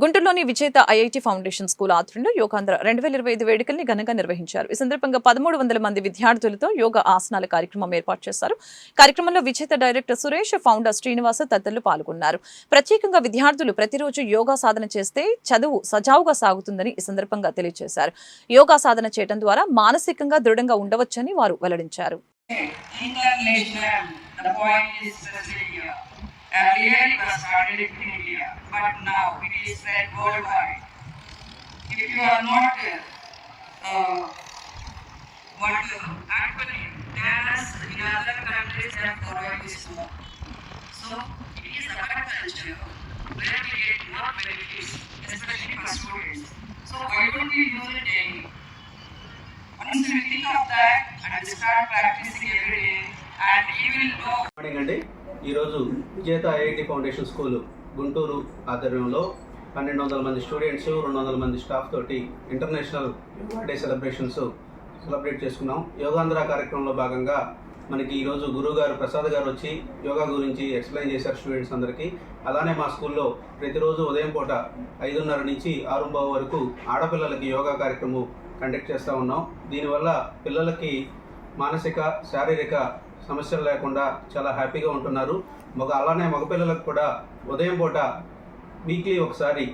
గుంటూరులోని విజేత IIT foundation school ఆధ్వర్యంలో యోగాంధ్ర రెండు వేల ఇరవై ఐదు వేడుకల్ని ఘనంగా నిర్వహించారు. ఈ సందర్భంగా పదమూడు వందల మంది విద్యార్థులతో యోగా ఆసనాల కార్యక్రమం ఏర్పాటు చేశారు. కార్యక్రమంలో విజేత డైరెక్టర్ సురేష్ ఫౌండర్ శ్రీనివాస తదితరులు పాల్గొన్నారు. ప్రత్యేకంగా విద్యార్థులు ప్రతిరోజు యోగా సాధన చేస్తే చదువు సజావుగా సాగుతుందని ఈ సందర్భంగా తెలియజేశారు. యోగా సాధన చేయడం ద్వారా మానసికంగా దృఢంగా ఉండవచ్చని వారు వెల్లడించారు. The point is specific. Earlier it was started in but now it is spread worldwide. If you are not uh, what to actually dance in other countries that follow this more. So it is our culture where we get more benefits, especially for students. So why don't we use it daily? Once we think of that and start practicing every day, and you will know ఈరోజు విజేత IIT foundation school Guntur ఆధ్వర్యంలో పన్నెండు వందల మంది students రెండు వందల మంది staff తోటి international yoga day celebrations celebrate చేసుకున్నాం. యోగాంధ్ర కార్యక్రమంలో భాగంగా మనకి ఈరోజు గురువు గారు ప్రసాద్ గారు వచ్చి యోగా గురించి ఎక్స్ప్లెయిన్ చేశారు స్టూడెంట్స్ అందరికీ. అలానే మా స్కూల్లో ప్రతిరోజు ఉదయం పూట ఐదున్నర నుంచి ఆరుంబావు వరకు ఆడపిల్లలకి యోగా కార్యక్రమం కండక్ట్ చేస్తూ ఉన్నాం. దీనివల్ల పిల్లలకి మానసిక శారీరక సమస్యలు లేకుండా చాలా హ్యాపీగా ఉంటున్నారు. మగ అలానే మగపిల్లలకు కూడా ఉదయం పూట వీక్లీ ఒకసారి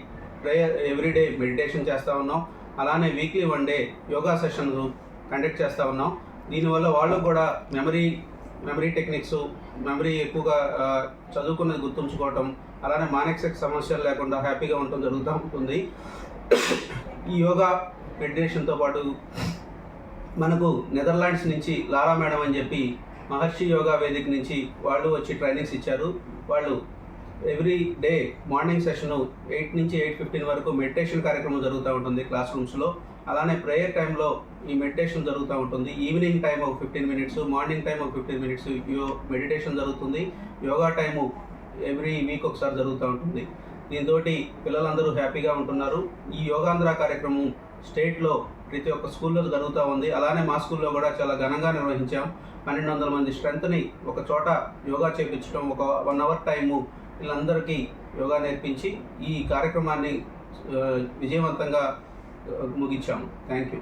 ప్రేయర్ ఎవ్రీడే మెడిటేషన్ చేస్తూ ఉన్నాం. అలానే weekly one day yoga sessions conduct చేస్తూ ఉన్నాం. దీనివల్ల వాళ్ళు కూడా మెమరీ మెమరీ టెక్నిక్స్ మెమరీ ఎక్కువగా చదువుకున్నది గుర్తుంచుకోవటం అలానే మానసిక సమస్యలు లేకుండా హ్యాపీగా ఉండటం జరుగుతూ ఉంటుంది. ఈ యోగా మెడిటేషన్తో పాటు మనకు నెదర్లాండ్స్ నుంచి లారా మేడం అని చెప్పి మహర్షి యోగా వేదిక నుంచి వాళ్ళు వచ్చి ట్రైనింగ్స్ ఇచ్చారు. వాళ్ళు every day morning session eight నుంచి ఎయిట్ ఫిఫ్టీన్ వరకు మెడిటేషన్ కార్యక్రమం జరుగుతూ ఉంటుంది క్లాస్ రూమ్స్లో అలానే ప్రేయర్ టైంలో ఈ మెడిటేషన్ జరుగుతూ ఉంటుంది. ఈవినింగ్ టైం ఒక ఫిఫ్టీన్ మినిట్స్ మార్నింగ్ టైం ఒక ఫిఫ్టీన్ మినిట్స్ యో మెడిటేషన్ జరుగుతుంది. యోగా టైము ఎవ్రీ వీక్ ఒకసారి జరుగుతూ ఉంటుంది. దీంతో పిల్లలందరూ హ్యాపీగా ఉంటున్నారు. ఈ యోగాంధ్ర కార్యక్రమం స్టేట్లో ప్రతి ఒక్క స్కూల్లో జరుగుతూ ఉంది. అలానే మా స్కూల్లో కూడా చాలా ఘనంగా నిర్వహించాం. పన్నెండు వందల మంది స్ట్రెంత్ని ఒక చోట యోగా చేపించడం ఒక వన్ అవర్ టైము వీళ్ళందరికీ యోగా నేర్పించి ఈ కార్యక్రమాన్ని విజయవంతంగా ముగించాము. Thank you